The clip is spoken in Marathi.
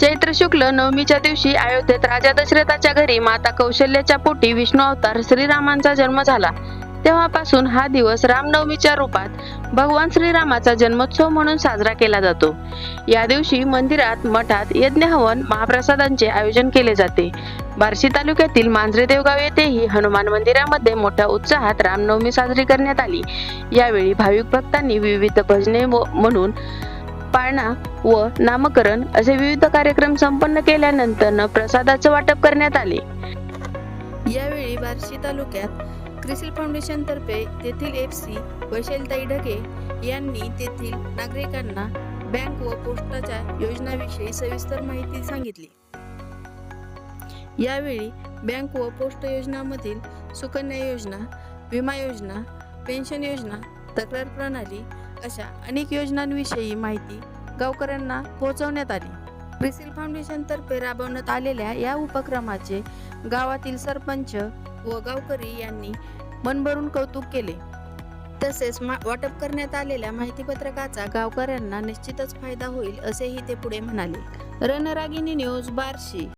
चैत्र शुक्ल नवमीच्या दिवशी अयोध्येत राजा दशरथाच्या घरी माता कौशल्याच्या पोटी विष्णू अवतार श्रीरामांचा जन्म झाला. तेव्हापासून हा दिवस रामनवमीच्या रूपात भगवान श्रीरामाचा जन्मोत्सव म्हणून साजरा केला जातो. या दिवशी मंदिरात मठात यज्ञ हवन महाप्रसादांचे आयोजन केले जाते. बार्शी तालुक्यातील मांजरे देवगाव येथेही हनुमान मंदिरामध्ये मोठ्या उत्साहात रामनवमी साजरी करण्यात आली. यावेळी भाविक भक्तांनी विविध भजने म्हणून पाळणा व नामकरण असे विविध कार्यक्रम संपन्न केल्यानंतर प्रसादाचे वाटप करण्यात आले. यावेळी बार्शी तालुक्यात क्रिसिल फाउंडेशन तर्फे तेथील एफ सी वैशलताई ढगे यांनी तेथील नागरिकांना बँक व पोस्टाच्या योजनाविषयी सविस्तर माहिती सांगितली. यावेळी बँक व पोस्ट योजनामधील सुकन्या योजना विमा योजना पेन्शन योजना तक्रार प्रणाली अशा अनेक योजनांविषयी माहिती गावकऱ्यांना पोहोचवण्यात आली. प्रिसिल फाउंडेशनतर्फे राबवण्यात आलेल्या या उपक्रमाचे गावातील सरपंच व गावकरी यांनी मनभरून कौतुक केले. तसेच मा- वाटप करण्यात आलेल्या माहितीपत्रकाचा गावकऱ्यांना निश्चितच फायदा होईल असेही ते पुढे म्हणाले. रणरागिनी न्यूज बार्शी.